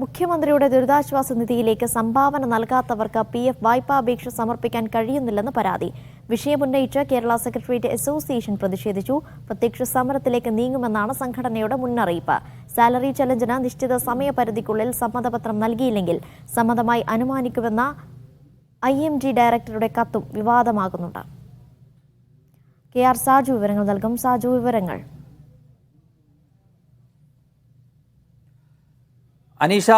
മുഖ്യമന്ത്രിയുടെ ദുരിതാശ്വാസ നിധിയിലേക്ക് സംഭാവന നൽകാത്തവർക്ക് പി എഫ് വായ്പാപേക്ഷ സമർപ്പിക്കാൻ കഴിയുന്നില്ലെന്ന് പരാതി. വിഷയമുന്നയിച്ച് കേരള സെക്രട്ടേറിയറ്റ് അസോസിയേഷൻ പ്രതിഷേധിച്ചു. പ്രത്യക്ഷ സമരത്തിലേക്ക് നീങ്ങുമെന്നാണ് സംഘടനയുടെ മുന്നറിയിപ്പ്. സാലറി ചലഞ്ചിന് നിശ്ചിത സമയപരിധിക്കുള്ളിൽ സമ്മതപത്രം നൽകിയില്ലെങ്കിൽ സമ്മതമായി അനുമാനിക്കുമെന്ന ഐ എം ജി ഡയറക്ടറുടെ കത്തും വിവാദമാകുന്നുണ്ട്. കെ ആർ സാജു വിവരങ്ങൾ നൽകും. സാജു വിവരങ്ങൾ. അനീഷ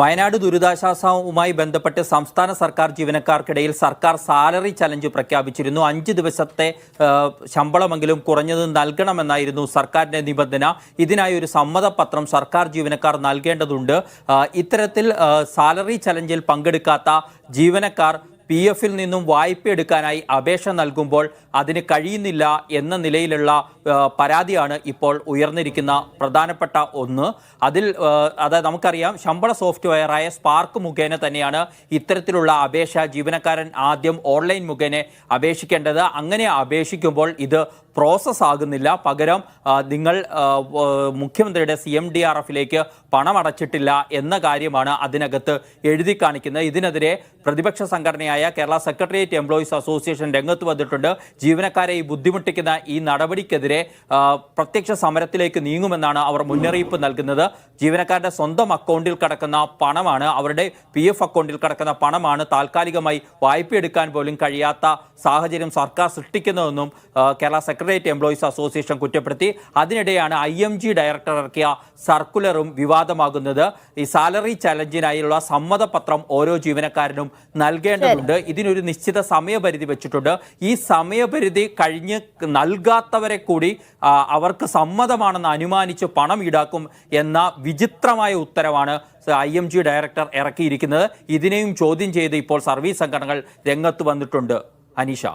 വയനാട് ദുരിതാശ്വാസവുമായി ബന്ധപ്പെട്ട് സംസ്ഥാന സർക്കാർ ജീവനക്കാർക്കിടയിൽ സർക്കാർ സാലറി ചലഞ്ച് പ്രഖ്യാപിച്ചിരുന്നു. അഞ്ച് ദിവസത്തെ ശമ്പളമെങ്കിലും കുറഞ്ഞത് നൽകണമെന്നായിരുന്നു സർക്കാരിന്റെ നിബന്ധന. ഇതിനായി ഒരു സമ്മതപത്രം സർക്കാർ ജീവനക്കാർ നൽകേണ്ടതുണ്ട്. ഇത്തരത്തിൽ സാലറി ചലഞ്ചിൽ പങ്കെടുക്കാത്ത ജീവനക്കാർ പി എഫിൽ നിന്നും വായ്പ എടുക്കാനായി അപേക്ഷ നൽകുമ്പോൾ അതിന് കഴിയുന്നില്ല എന്ന നിലയിലുള്ള പരാതിയാണ് ഇപ്പോൾ ഉയർന്നിരിക്കുന്ന പ്രധാനപ്പെട്ട ഒന്ന്. അതിൽ അതായത് നമുക്കറിയാം ശമ്പള സോഫ്റ്റ്വെയറായ സ്പാർക്ക് മുഖേന തന്നെയാണ് ഇത്തരത്തിലുള്ള അപേക്ഷ ജീവനക്കാരൻ ആദ്യം ഓൺലൈൻ മുഖേന അപേക്ഷിക്കേണ്ടത്. അങ്ങനെ അപേക്ഷിക്കുമ്പോൾ ഇത് പ്രോസസ് ആകുന്നില്ല. പകരം നിങ്ങൾ മുഖ്യമന്ത്രിയുടെ സി എം ഡി ആർ എഫിലേക്ക് പണം അടച്ചിട്ടില്ല എന്ന കാര്യമാണ് അതിനകത്ത് എഴുതി കാണിക്കുന്നത്. ഇതിനെതിരെ പ്രതിപക്ഷ സംഘടനയായ കേരള സെക്രട്ടേറിയറ്റ് എംപ്ലോയീസ് അസോസിയേഷൻ രംഗത്ത് വന്നിട്ടുണ്ട്. ജീവനക്കാരെ ഈ ബുദ്ധിമുട്ടിക്കുന്ന ഈ നടപടിക്കെതിരെ പ്രത്യക്ഷ സമരത്തിലേക്ക് നീങ്ങുമെന്നാണ് അവർ മുന്നറിയിപ്പ് നൽകുന്നത്. ജീവനക്കാരുടെ സ്വന്തം അക്കൗണ്ടിൽ കിടക്കുന്ന പണമാണ് അവരുടെ പി എഫ് അക്കൗണ്ടിൽ കിടക്കുന്ന പണമാണ് താൽക്കാലികമായി വായ്പയെടുക്കാൻ പോലും കഴിയാത്ത സാഹചര്യം സർക്കാർ സൃഷ്ടിക്കുന്നതെന്നും Kerala Kerala secretariat employees association കുറ്റപ്പെടുത്തി. അതിനിടെയാണ് ഐ എം ജി ഡയറക്ടർ ഇറക്കിയ സർക്കുലറും വിവാദമാകുന്നത്. ഈ സാലറി ചലഞ്ചിനായുള്ള സമ്മതപത്രം ഓരോ ജീവനക്കാരനും നൽകേണ്ടതുണ്ട്. ഇതിനൊരു നിശ്ചിത സമയപരിധി വെച്ചിട്ടുണ്ട്. ഈ സമയപരിധി കഴിഞ്ഞ് നൽകാത്തവരെ കൂടി അവർക്ക് സമ്മതമാണെന്ന് അനുമാനിച്ച് പണം ഈടാക്കും എന്ന വിചിത്രമായ ഉത്തരവാണ് ഐ എം ജി ഡയറക്ടർ ഇറക്കിയിരിക്കുന്നത്. ഇതിനെയും ചോദ്യം ചെയ്ത് ഇപ്പോൾ സർവീസ് സംഘടനകൾ രംഗത്ത് വന്നിട്ടുണ്ട്. അനീഷ.